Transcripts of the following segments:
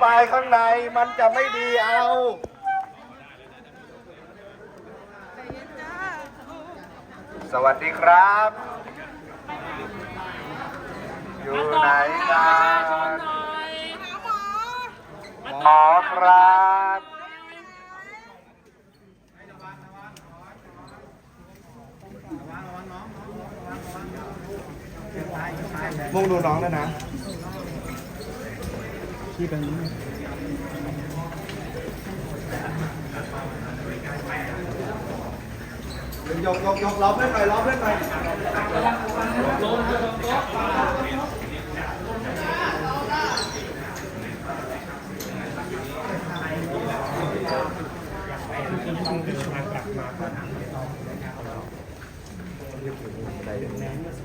ไปข้างในมันจะไม่ดีเอาสวัสดีครับ อยู่ไหนกันหมอครับ มุ่งดูน้องแล้วนะ ยกยกยกล้อเพื่นหน่อยล้อเพื่นหน่อย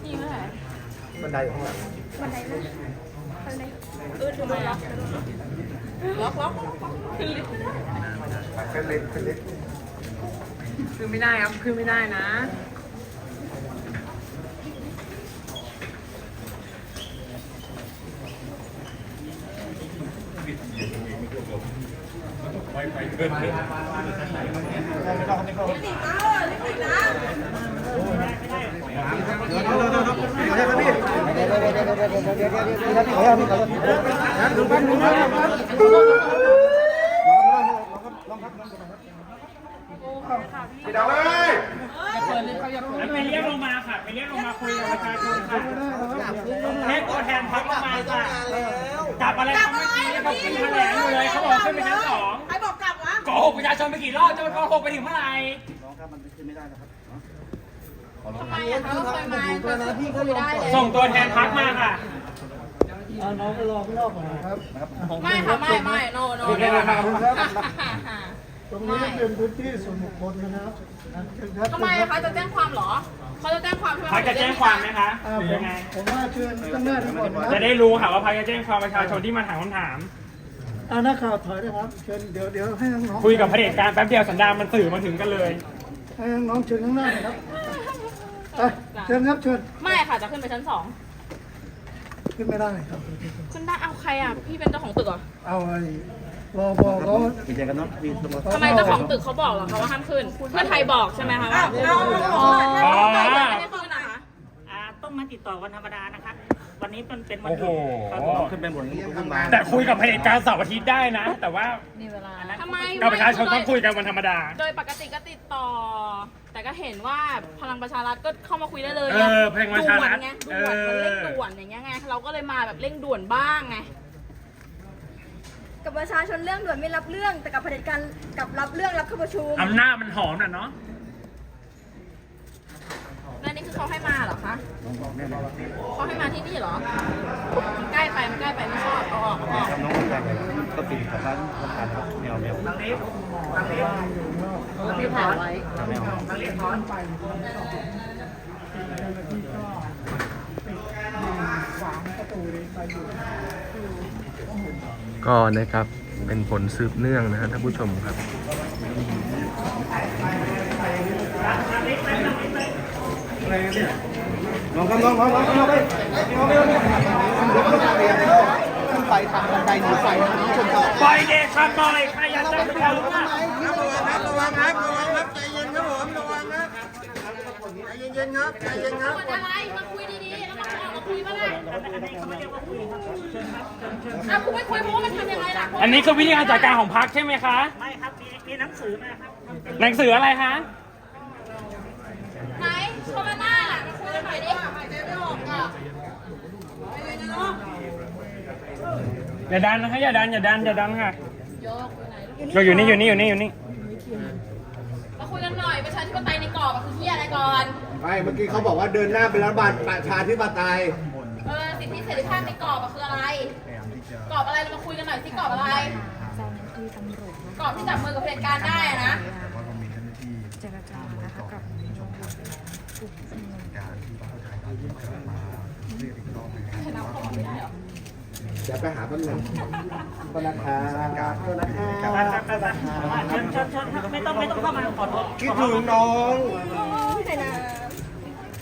นี่เมื่อไหร่บันไดข้างหลังบันไดนะ นไดเอทำไมล็อกล็อกล็อกขึ้นลิฟต์ขึ้นลิฟต์ขึ้นลิฟต์คือไม่ได้ครับคือไม่ได้นะ พี่ดาวเอ้ยไปเรียกลงมาค่ะไปเรียกลงมาคุยกับประชาชนค่ะให้ตัวแทนพักลงมาค่ะกลับอะไรเขาเมื่ดีเขาขึ้นแถลงอยู่เลยเขาบอกขึ้นไปชั้นสองใครบอกกลับวะโกหกประชาชนไปกี่รอบจะโกหกไปถึงเมื่อไหร่ทำไมอะเขาเคยมาแบบพี่ก็คุยได้ เลยส่งตัวแทนพักมาค่ะไม่ค่ะไม่ไม่โนโนตรงนี้เป็นพื้นที่ส่วนบุคคลนะครับเชิญครับทำไมคะจะแจ้งความเหรอเขาจะแจ้งความใช่ไหมพักจะแจ้งความไหมคะอ่าหรือผมยังไงผมว่าเชิญตั้งหน้าดีกว่านะจะได้รู้ค่ะว่าพักจะแจ้งความประชาชนที่มาถามคำถามอ่านักข่าวถอยนะครับเชิญเดี๋ยวเดี๋ยวให้น้องๆคุยกับเผด็จการแป๊บเดียวสันดานมันสื่อมาถึงกันเลย ให้น้องๆเชิญข้างหน้าหน่อยครับอะเชิญครับเชิญไม่ค่ะจะขึ้นไปชั้นสอง ขึ้นไม่ได้ครับขึ้นได้เอาใครอะ พี่เป็นเจ้าของตึกเหรอเอาไอ้รอบอกเขาทำไมเจ้าของตึกเขาบอกเหรอคะว่าห้ามขึ้นเพื่อไทยบอกใช่ไหมคะว่าอ๋ออ๋อไม่ได้ขึ้นนะคะ อ่าต้องมาติดต่อวันธรรมดานะครับวันนี้มันเป็นวันโอ้หโหยุดครับผมขึ้นไปบนนี้ขึ้นมาแต่คุยกับเผด็จการเสาร์อาทิตย์ได้นะ แต่ว่าทำไมกับประชาชนต้องคุยกันวันธรรมดา โดยปกติก็ติดต่อ แต่ก็เห็นว่าพลังประชารัฐก็เข้ามาคุยได้เลยเออพลังประชารัฐด่วนไงด่วนมันเร่งเออ ด่วนอย่างเงี้ยไงเราก็เลยมาแบบเร่งด่วนบ้างไง กับประชาชนเรื่องด่วนไม่รับเรื่อง แต่กับเผด็จการกับรับเรื่องรับเข้าประชุม อำนาจมันหอมน่ะเนาะ แล้วนี่คือเขาให้มาเหรอคะเขาให้มาที่นี่เหรอ มันใกล้ไป มันใกล้ไปไม่ชอบเอาออกเอาออกน้องคนแต่งก็ปิดของร้านคนทานครับแมวแมว พี่ถ่ายไว้แมวก็นะครับเป็นผลสืบเนื่องนะฮะท่านผู้ชมครับน้องครัน้องน้องน้องน้องไปน้องไปน้องไปไปทางบันไดหนีไฟนะน้องชมต่อปล่อยเด็กครับปล่อยใครอยากจะไปเอาลูกอะ เย็นครับใจเย็นครับด่วนอะไร มาคุยดีๆแล้วมาออกมาคุยมาเลยอันนี้เขาไม่เรียกว่าคุยครับเชิญครับเชิญเชิญอะคุณไม่คุยเพราะว่ามันทำยังไงล่ะอันนี้คือวิธีการจัดการของพรรคใช่ไหมคะ ไม่ครับ มีมีหนังสือมาครับหนังสืออะไรคะ ไหนโชว์หน้าล่ะมาคุยกันหน่อยดิหายใจไม่ออกอะอย่าดันนะคะอย่าดันอย่าดันอย่าดันค่ะเราอยู่นี่อยู่นี่อยู่นี่อยู่นี่ มาคุยกันหน่อยประชาธิปไตยในกรอบอะคือเฮียอะไรก่อน ไม่เมื่อกี้เขาบอกว่าเดินหน้าเป็นรัฐบาลประชาธิปไตยเออสิทธิเสรีภาพในกรอบอะคืออะไร กรอบอะไรเรามาคุยกันหน่อยสิกรอบอะไรกรอบที่จับมือกับเผด็จการได้อะนะชนะเขาไม่ได้เหรอเดี๋ยวไปหาแป๊บนึงก็นะคะก็นะคะเชิญเชิญเชิญครับไม่ต้องไม่ต้องเข้ามาขอโทษคิดถึงน้องใช่นะส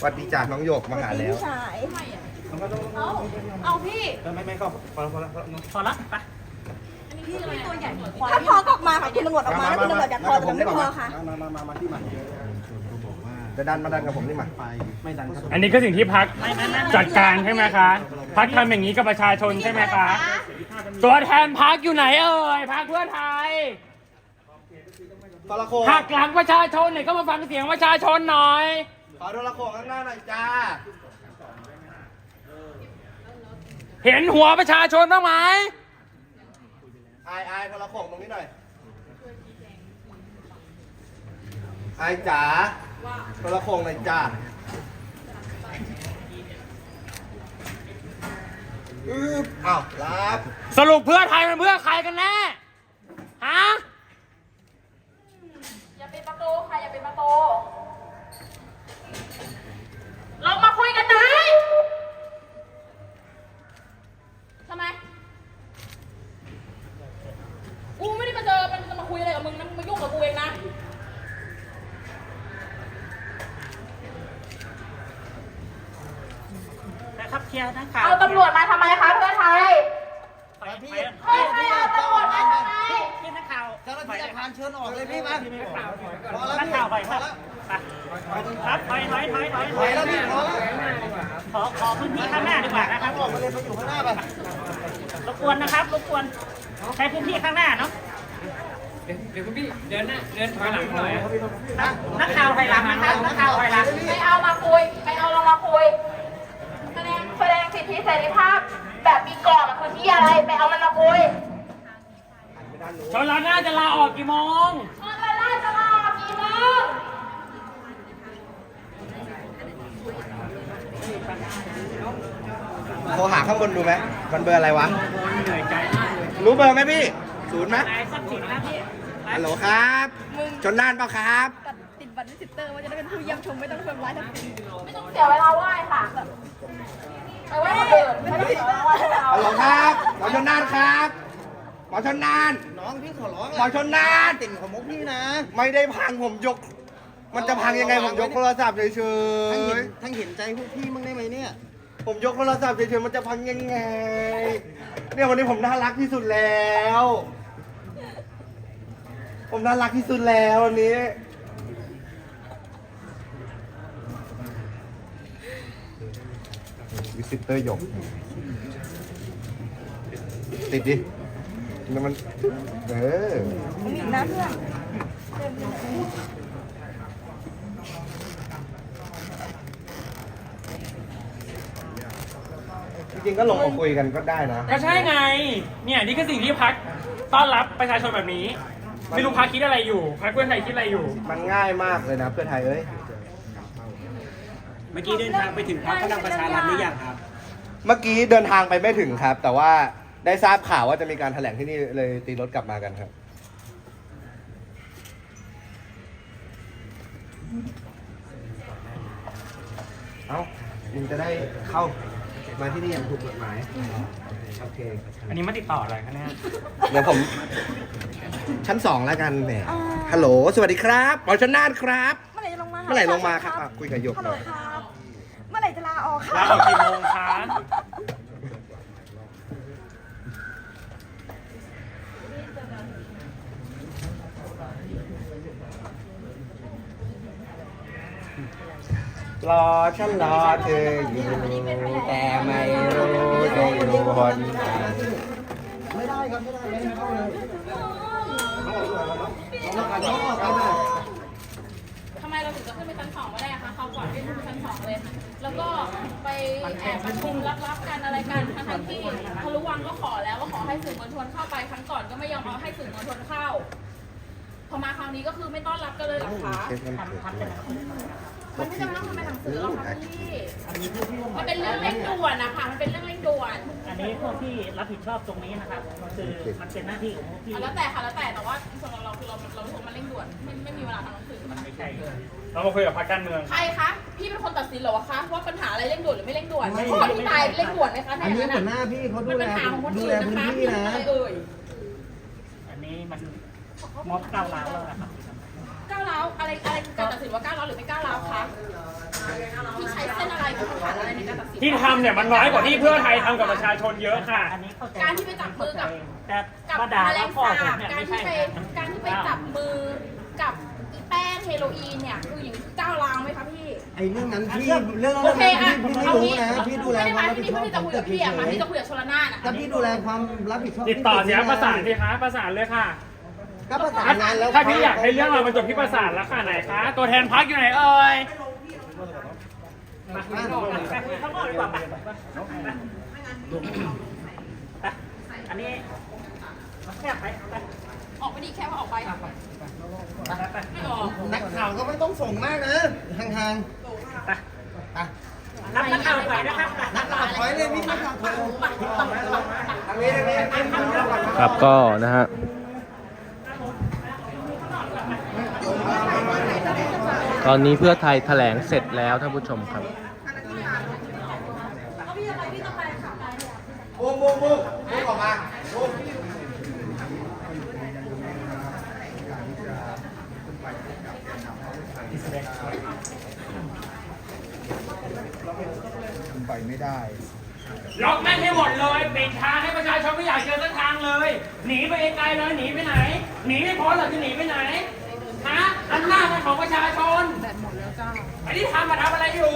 วัสดีจากน้องหยกมาหาแล้ว พี่ชายเอาเอาพี่พอละไปพี่พี่ตัวใหญ่ถ้าพอก็ออกมาค่ะคุณตำรวจออกมาแล้วคุณตำรวจอยากพอแต่มันไม่พอค่ะ มามามามาที่มันจะดันมาดันกับผมนี่มาไม่ดันครับอันนี้ก็สิ่งที่พักจัดการใช่ไหมคะพักทำอย่างนี้กับประชาชนใช่ไหมคะ ตัวแทนพักอยู่ไหนเอ่ยพักเพื่อไทยทรโขงหักหลังประชาชนเนี่ยก็มาฟังเสียงประชาชนหน่อย ขอทรโขงข้างหน้าหน่อยจ้า เห็นหัวประชาชนบ้างไหมอายอายทรโขงตรงนี้หน่อย อายจ๋าทรโขงหน่อยจ้าอึ๊บอ้าวรับ สรุปเพื่อไทยเป็นเพื่อใครกันแน่ ยร์นะข่าวเอาตำรวจมาทำไมคะเพื่อไทยไปไปเพื่อไทยเอาตำรวจมาทำไมพี่นักข่าวเจ้าหน้าที่อาคารเชิญออกเลยพี่มานักข่าวไปครับไปครับถอยถอยถอยถอยถอยแล้วพี่พอแล้วขอขอพื้นที่ข้างหน้าดีกว่านะครับออกมาเลยมาอยู่ข้างหน้าไปรบกวนนะครับรบกวนใช้พื้นที่ข้างหน้าเนาะเดี๋ยวคุณพี่เดินหน้าเดินถอยหลังหน่อยนักข่าวถอยหลังนะครับนักข่าวถอยหลัง ไปเอามาคุย ไปเอาเรามาคุยแสดงแสดงสิทธิเสรีภาพ แบบมีกรอบอะคือที่อะไรไปเอามันมาคุยชนเราน่าจะลาออกกี่โมงมันมาล่าจะลาออกกี่โมงโทรหาข้างบนดูไหมมันเบอร์อะไรวะ เหนื่อยใจมากเลยรู้เบอร์ไหมพี่ ศูนย์ไหมนายทรัพย์สินนะพี่ฮัลโหลครับ ชนน่านเปล่าครับ ตัดติดบัตรวิสิเตอร์ว่าจะได้เป็นผู้เยี่ยมชมไม่ต้องทำร้ายทัพทิมไม่ต้องเสียเวลาไหว้ค่ะไปไหว้คนอื่นไม่ต้องเสียเวลาไหว้เราฮัลโหลครับหมอชนน่านครับหมอชนน่านน้องพี่ขอร้องหมอชนน่านติ่งของมุกพี่นะ ไม่ได้พังผมยก มันจะพังยังไงผมยกโทรศัพท์เฉทั้งเห็ยนทั้งเห็นใจพวกพี่มั้างได้ไหมเนี่ยๆผมยกโทรศัพท์เฉยๆมันจะพังยังไง เนี่ยวันนี้ผมน่ารักที่สุดแล้ว ผมน่ารักที่สุดแล้ววันนี้ วิสิเตอร์หยก ติดดิแล้วมัน เออ มีอีกนะเพื่อนจริงๆก็ลงมาคุยกันก็ได้นะ ก็ใช่ไง เนี่ยนี่คือสิ่งที่พักต้อนรับประชาชนแบบนี้ ไม่รู้พักคิดอะไรอยู่พักเพื่อไทยคิดอะไรอยู่ มันง่ายมากเลยนะเพื่อไทยเอ้ย เมื่อกี้เดินทางไปถึงพรรคพลังประชารัฐหรือยังครับ เมื่อกี้เดินทางไปไม่ถึงครับ แต่ว่าได้ทราบข่าวว่าจะมีการแถลงที่นี่เลยตีรถกลับมากันครับ เอ้ามึงจะได้เข้ามาที่นี่อย่างถูกกฎหมายโอเคอันนี้มาติดต่ออะไรคะเนี่ยเดี๋ยวผม ชั้นสองแล้วกันแหมฮัลโหล สวัสดีครับหมอชนน่านครับ เมื่อไหร่จะลงมาหเมื่อไหร่ลงมาครับอะคุยกับหยกฮัลหโหลน่อยครับ เมื่อไหร่จะ ลาออกคลารับออกกี่โมงคะรอฉันรอเธออยู่แต่ไม่รู้จะอยู่บนไหนไม่ได้ครับไม่ได้ไม่ได้เข้าเลยทำ ไมเราถึงจะขึ้นไปชั้นสองไม่ได้อะคะเขาก่อนขึ้นไปชั้นสองเลยค่ะแล้วก็ไปแอบประชุมลับๆกันอะไรกันทั้งๆที่ทะลุวังก็ขอแล้วว่าขอให้สื่อมวลชนเข้าไปครั้งก่อนก็ไม่ยอมเอาให้สื่อมวลชนเข้าพอมาคราวนี้ก็คือไม่ต้อนรับกันเลยเหรอคะเช็คมันเกิด มันไม่จำเป็นต้องทำเป็นหนังสือหรอกค่ะพี่มันเป็นเรื่องเร่งด่วนนะคะ มันเป็นเรื่องเร่งด่วนอันนี้พวกพี่รับผิดชอบตรงนี้นะครับคือมันเป็นหน้าที่ของพวกพี่ อะแล้วแต่ค่ะแล้วแต่แต่ว่าส่วนของเราคือเราเรารู้สึกว่ามันเร่งด่วนไม่ไม่มีเวลาทำหนังสือ มันไม่ใช่เรามาคุยกับพรรคการเมือง ใครคะพี่เป็นคนตัดสินเหรอคะว่าปัญหาอะไรเร่งด่วนหรือไม่เร่งด่วนข้อที่ตายเร่งด่วนไหมคะอันนี้ถ้าหัวย่างหน้าพี่เขามัดูนแลปัญหาของคนดูอื่แลนพื้นนะคะที่นะอะไรเอ่ยอันนี้มันม็อบก้าวร้าวแล้วนะครับ ก้าวร้าวอะไรอะไรคือการตัดสินว่าก้าวร้าวหรือไม่ก้าวร้าวคะพี่ใช้เส้นอะไรมาตรฐานอะไรในการตัดสินที่ทำเนี่ยมันน้อยกว่าที่เพื่อไทยทำกับประชาชนเยอะค่ะ อันนี้เข้าใจการที่ไปจับมือกับแต่กับมาด่าแมลว่างพ่อสาผมบเนี่ยการไม่ที่ใช่ไปการที่ไปจับมือกับอีแป้งเฮโรอีนเนี่ยคืออย่างก้าวร้าวไหมคะพี่ ไอ้เรื่องนั้นพี่เรื่องโอนั้นเคอะพี่ไม่เอารู้งี้นะพี่ดูแลไม่ได้ความมารับที่ผิดนี่ชอบเพื่อที่จะคุยกับพี่อะมาที่จะคุยกับชลนานอะถ้าพี่ดูแลความรับผิดชอบติดต่อเสียประสานสิคะประสานเลยค่ะ ก็ประสานงานแล้วถ้าพี่อยากให้เรื่องเรามันจบที่ประสานแล้วค่ะไหนคะ ตัวแทนพักอยู่ไหนเอ่ยไปคุยข้างนอกไปคุยข้างนอกดีกว่าไปไปอันนี้แคบไปไปออกไปดีแค่ว่าออกไปไม่ออกนักข่าวก็ไม่ต้องส่งมากนะห่างไปๆไปนับนักข่าวถอยนะครับนักข่าวถอยเลยพี่นักข่าวถอยทางนี้ทางนี้ทางนี้ครับก็นะฮะ ตอนนี้เพื่อไทยแถลงเสร็จแล้วท่านผู้ชมครับบูมบูมบูมบูมออกมาบูมล็อกแม่งให้หมดเลยปิดทางให้ประชาชนไม่อยากเจอเส้นทางเลย หนีไปไกลเลยหนีไปไหน หนีไม่พ้นหรอกจะหนีไปไหนฮะอำนาจเป็นของประชาชนแบบหมดแล้ว จ้าไอ้ที่ทำมาทำอะไรอยู่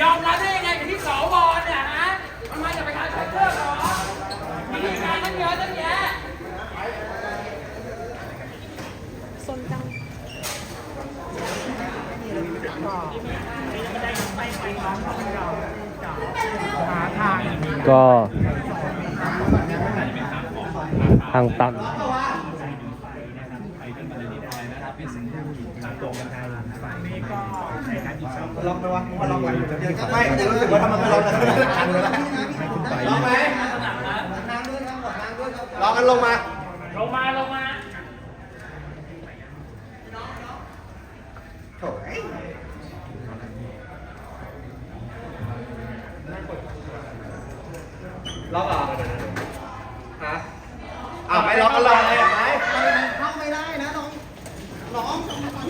ยอมรับได้ยังไงกับที่สวเนี่ยฮะ มันมาจากประชาชนเลือหรอมีการตั้งเยอะตั้งแยะก็ทางตัน ล็อกไหมวะมันล็อกไหมไม่แต่รู้สึกว่าทำไมไม่ล็อกเลยล็อกไหมล็อกกันลงมา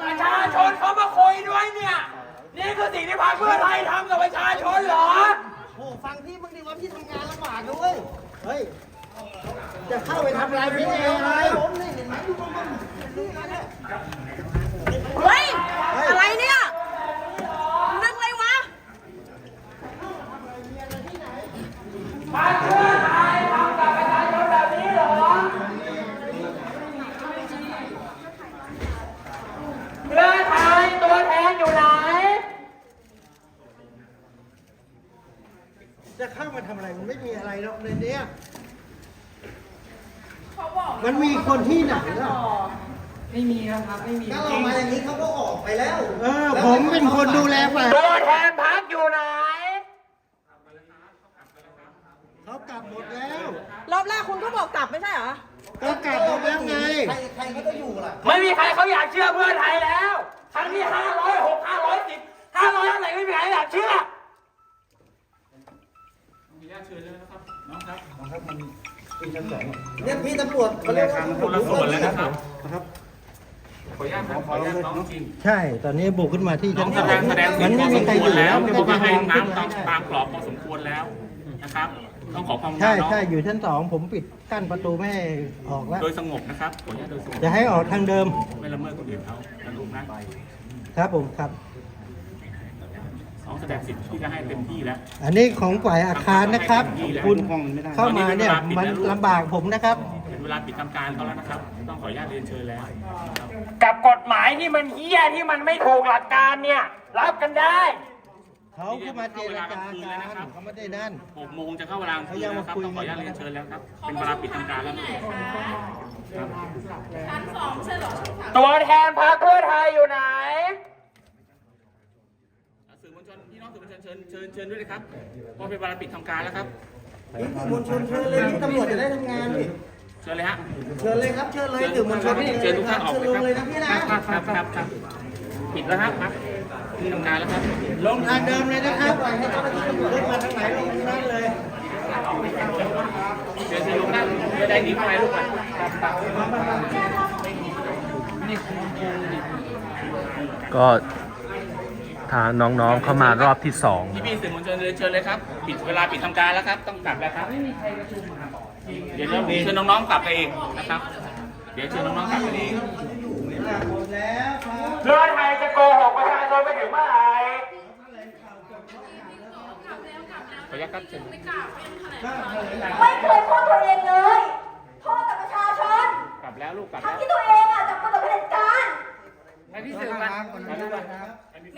ประชาชนเขามาคุยด้วยเนี่ย นี่คือสิ่งที่พรรคเพื่อไทยทำกับประชาชนเหรอ โอ้ฟังพี่มึงดิว่าพี่ทำงานลำบากด้วยเฮ้ย จะเข้าไปทำอะไรพี่เองไงผมนี่เห็นไหมดูมันมันนี่นะเนี่ยเฮ้ย อะไรเนี่ยเรื่องอะไรวะ พรรคเพื่อไทยทำกับประชาชนแบบนี้เหรอ เพื่อไทยตัวแทนอยู่ไหน จะเข้ามาทำอะไร มันไม่มีอะไรหรอกในเนี้ย เขาบอก มันมีคนที่ไหนล่ะ ไม่มีแล้วครับ ไม่มี ถ้าเรามาอย่างนี้เขาก็ออกไปแล้ว เออ ผมเป็นคนดูแลฝ่าย ตัวแทนพรรคอยู่ไหน เขากลับหมดแล้ว รอบแรกคุณก็บอกกลับไม่ใช่เหรอ ก็กลับหมดแล้วไง ใครใครเขาจะอยู่ล่ะ ไม่มีใครเขาอยากเชื่อเพื่อไทยแล้ว ครั้งที่ห้าร้อยหกห้าร้อยสิบห้าร้อยอะไรไม่มีใครอยากเชื่อเนี่ยพี่ตำรวจเขาเรียกว่าบุกรุกส่วนแล้วนะครับใช่ตอนนี้บุกขึ้นมาที่ชั้นสองแสดงมันไม่มีใครอยู่แล้วที่ก็บอกจะว่าให้ทำขึ้นน้ำมาต้องไม่ได้ตามกรอบพอสมควรแล้วนะครับ ต้องขอความกรุณาใช่เนาะใช่อยู่ชั้นสองผมปิดกั้นประตูไม่ให้ออกแล้ว โดยสงบนะครับขออนุญาตโดยสงบจะให้ออกทางเดิมไม่ละเมิดคนอื่นเขานะลูกนะครับผมครับแต่สิทธิ์ที่จะให้เต็มที่แล้ว อันนี้ของฝ่ายอาคารนะครับ คุณเข้ามาเนี่ยมันลำบากผมนะครับ เป็นเวลาปิดทำการเขาแล้วนะครับ ต้องขออนุญาตเรียนเชิญแล้วกับกฎหมายที่มันเหี้ยที่มันไม่ถูกหลักการเนี่ย รับกันได้ เขาก็มาเจรจาการเขาไม่ได้นั่น6โมงจะเข้าเวลากลางคืนนะครับ ต้องขออนุญาตเรียนเชิญแล้วครับ เป็นเวลาปิดทำการแล้วที่ไหนคะชั้นสองใช่เหรอชั้นสามตัวแทนพรรคเพื่อไทยอยู่ไหน สื่อมวลชนพี่น้องสื่อมวลชนเชิญเชิญเชิญด้วยนะครับเพราะเป็นเวลาปิดทำการแล้วครับ นี่สื่อมวลชนเชิญเลยนี่ตำรวจจะได้ทำงานนี่เชิญเลยฮะ เชิญเลยครับ เชิญเลยสื่อมวลชนเชิญทุกท่านออกเชิญเลยลคงรับเลยนะพี่นะครับครับครับ ปิดแล้วครับครับที่ทำการแล้วครับลงทางเดิมเลยนะครับปล่อยให้เจ้าหน้าที่ตำรวจเดินมาทางไหนลงทางนั้นเลยเชิญเชิญลงนั่งจะได้นี้ไปลูกไปก็ทางน้องๆเข้ามารอบที่สองพี่พี่ๆสื่อมวลชนเชิญเลยครับ ปิดเวลาปิดทำการแล้วครับ ต้องกลับแล้วครับ เดี๋ยวเราเชิญน้องๆกลับไปเองนะครับ เดี๋ยวเชิญน้องๆกลับไปเอง เพื่อไทยจะโกหกประชาชนไปถึงเมื่อไหร่ขออนุญาตครับเชิญไม่กล้าเป็นแถลงข่าวไม่เคยโทษตัวเองเลยโทษแต่ประชาชนกลับแล้วลูกกลับทั้แล้งวที่ตัวเองอะจับมือกับเผด็จการให้พี่สื่อมา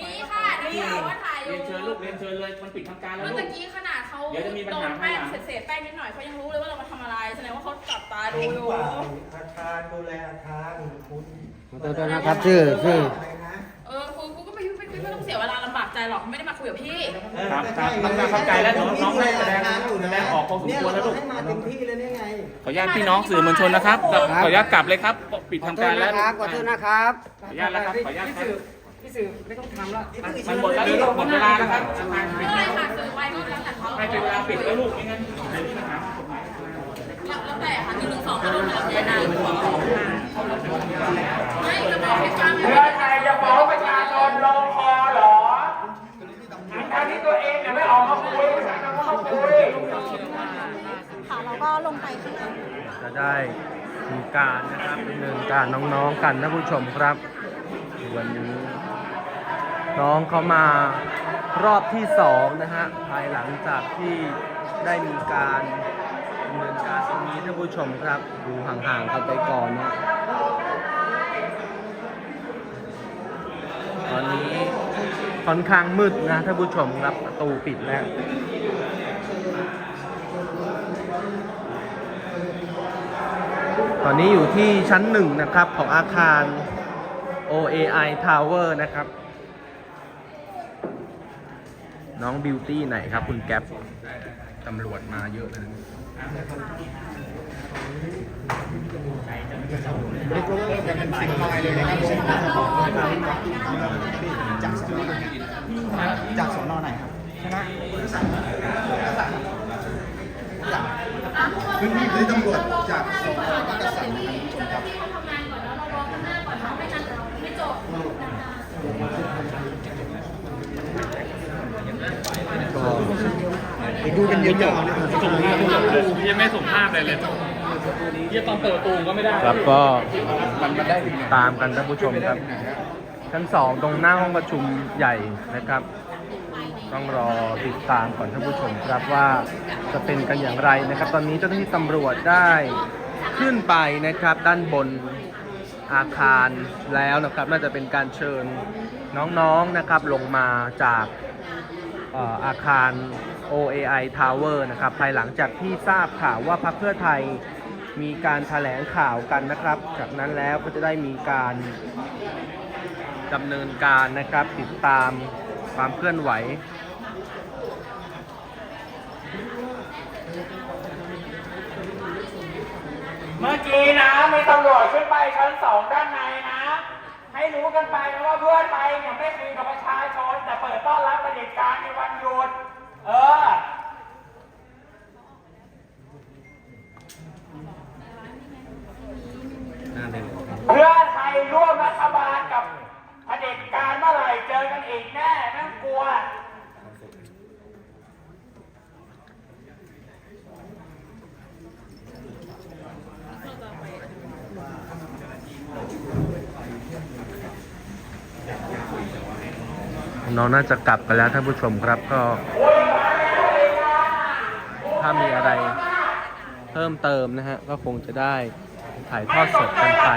มีค่ะนี่เอาว่าถ่ายอเรียู่ยนเชิญลูกเรียนเชิญเลยมันปิดทำการแล้วเมื่อลูตะกกี้ขนาดเขาเดี๋ยวจะมีปัญโดหานแป้งข้างหลังเศษๆแป้งนิดหน่อยเขายังรู้เลยว่าเรามาทำอะไรแสดงว่าเขาจับตาดูอยู่อาคารดูแลอาคารคุณ ขอโทษนะครับชื่อชื่อเออครูกูก็ไม่ไม่ไม่ต้องเสียเวลาลำบากใจหรอกไม่ได้มาคุยกับพี่ครับครับต้องการเข้าใจแล้วน้องน้องได้แสดงแสดงออกพอสมเนี่ยควรเราแล้วลูก ให้มาเต็มที่เลยนี่ไง ขออนุญาตพี่น้องสื่อมวลชนนะครับ ขออนุญาตกลับเลยครับ ปิดทำการแล้วขอโทษนะครับขออนุญาตแล้วครับ ขออนุญาตครับพี่สื่อไม่ต้องทำแล้วมันหมดแล้วลูกหมดเวลาแล้วครับทำงานปิดไม่ค่ะสื่อไว้ก็แล้วแต่เขาให้เป็นเวลาปิดแล้วลูกไม่งั้นเดี๋ยวมีปัญหา แล้วแต่ ค่ะหนึ่องก็โดนไปแล้วเสียจะบอกให้ฟังเพื่อไทยจะฟ้องประชาชนลงคอเหรอทั้งที่ตัวเองเนี่ยไม่ออกมาคุยประชาชนก็มาคุยค่ะเราก็ลงไปข้างล่าจะได้มีการนะครับดำเนินการน้องๆกันนะผู้ชมครับ วันนี้ น้องเขามารอบที่สองนะฮะภายหลังจากที่ได้มีการ เนินการตรงนี้ท่านผู้ชมครับ ดูห่างๆกันไปก่อนนะตอนนี้ค่อนข้างมืดนะท่านผู้ชมครับประตูปิดแล้วตอนนี้อยู่ที่ชั้นหนึ่งนะครับของอาคาร OAI Tower นะครับ น้องบิวตี้ไหนครับคุณแก๊ปตำรวจมาเยอะเลย จากสอนอไหนครับชนะพื้นที่พื้นตำรวจจากสพมักกะสันที่เจ้าหน้าที่เขาทำงานก่อนแล้วเรารอข้างหน้าก่อนเนาะไม่งั้นไม่จบ ไปดูกันเยอะๆเลยยังไม่ส่งภาพเลยเลยยี่ตอนเปิดตูก็ไม่ได้ครับก็ตามกันท่านผู้ชมครับ ชั้นสองตรงหน้าห้องประชุมใหญ่นะครับ ต้องรอติดตามก่อนท่านผู้ชมครับว่าจะเป็นกันอย่างไรนะครับ ตอนนี้เจ้าหน้าที่ตำรวจได้ขึ้นไปนะครับ ด้านบนอาคารแล้วนะครับ น่าจะเป็นการเชิญน้องๆนะครับ ลงมาจาก อาคาร OAI Tower นะครับ ภายหลังจากที่ทราบข่าวว่าพรรคเพื่อไทยมีการแถลงข่าวกันนะครับ จากนั้นแล้วก็จะได้มีการดำเนินการนะครับ ติดตามความเคลื่อนไหว เมื่อกี้นะมีตำรวจขึ้นไปชั้นสองด้านใน ให้รู้กันไปนะว่าเพื่อไทยเนี่ยไม่คุยกับประชาชน แต่เปิดต้อนรับประเด็จการในวันหยุด เออเพื่อ เอาน่าจะกลับกันแล้วท่านผู้ชมครับก็ ถ้ามีอะไรเพิ่มเติมนะฮะ ก็คงจะได้ถ่ายทอดสดกันไป